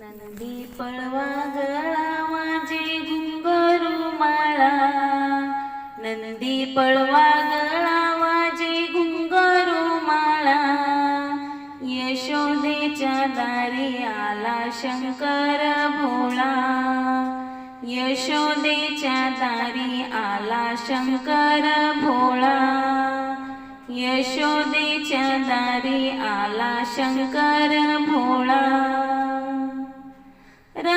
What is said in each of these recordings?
नंदी पळवा गळा माझे घुंगरू माळा. नंदी पळवा गळा माझे घुंगरू माळा. यशोदेच्या दारी आला शंकर भोळा. यशोदेच्या दारी आला शंकर भोळा. यशोदेच्या दारी आला शंकर भोळा.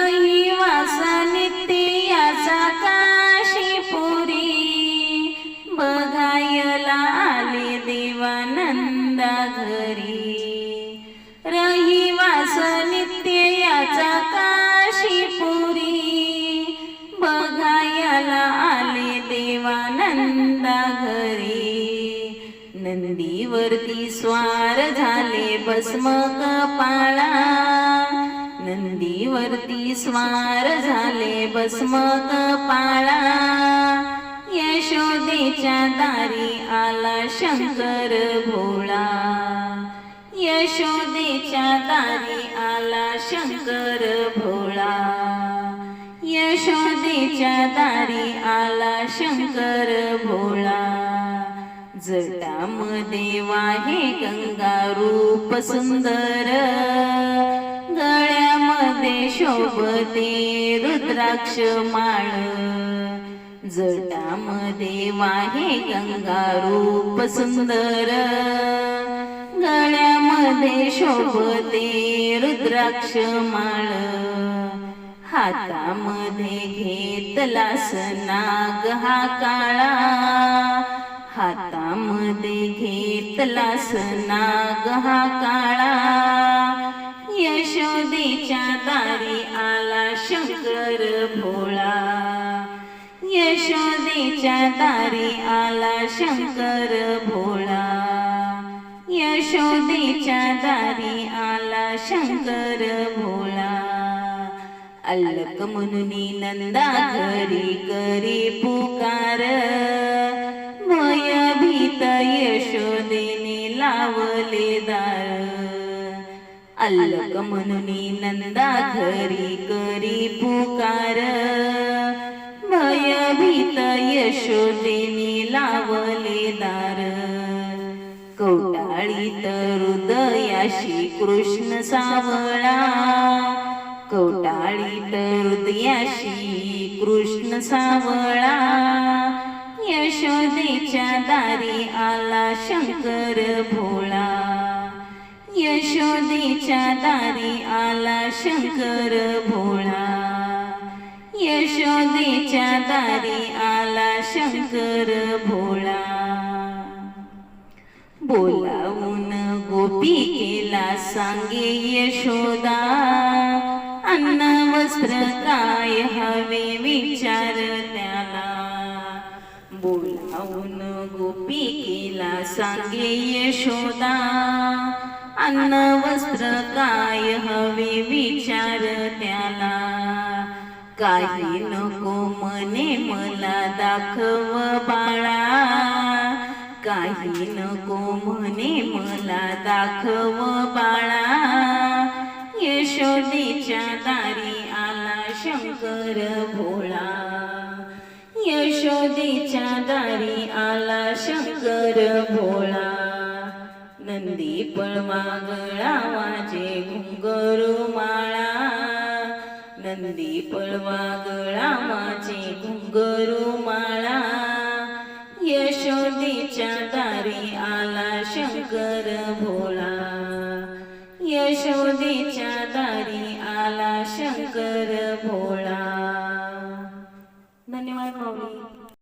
रहिवास नित्य याचा काशीपुरी बघायला आले देवानंदा घरी. रहिवास नित्य याचा काशीपुरी बघायला आले देवानंदा घरी. नंदीवरती स्वार झाले भस्म कपाळा नंदीवरती स्वार झाले भस्म कपाळा यशोदेच्या दारी आला शंकर भोळा. यशोदेच्या दारी आला शंकर भोळा. यशोदेच्या दारी आला शंकर भोळा. जटामध्ये वाहे गंगा रूप सुंदर. शोभते रुद्राक्ष माळ. जटामध्ये वाहे गंगा रूप सुंदर. गळ्यामध्ये शोभते रुद्राक्ष माळ. हातामध्ये घेतलास सनाग हा काळा. हातामध्ये घेतलास सनाग हा काळा. यशोदेच्या दारी आला शंकर भोळा. यशोदेच्या दारी आला शंकर भोळा. यशोदेच्या दारी आला शंकर भोळा. अल्लक म्हणून नंदा घरी करी पुकार. भय भीत यशोदे अल्लक म्हणून नंदा घरी करी पुकार. भय भीत यशोदेने लावले दार. कवटाळीत हृदयाशी कृष्ण सावळा. कवटाळीत हृदयाशी कृष्ण सावळा. यशोदेच्या दारी आला शंकर भोळा. यशोदेच्या दारी आला शंकर भोळा. यशोदेच्या दारी आला शंकर भोळा. बोलावून गोपी केला सांगे यशोदा. अन्न वस्त्र काय हवे विचार त्याला. बोलावून गोपी केला सांगे यशोदा. अन्न वस्त्र काय हवे विचार त्याला. काही नको मने मला दाखव बाळा. काही नको म्हणे मला दाखव बाळा. यशोदेच्या दारी आला शंकर भोळा. यशोदेच्या दारी आला शंकर भोळा. नंदीपळ मागळावाचे घुंगरू माळा. नंदीपळ मागळावाचे घुंगरू माळा. यशोदीच्या दारी आला शंकर भोळा यशोदीच्या दारी आला शंकर भोळा धन्यवाद भाऊ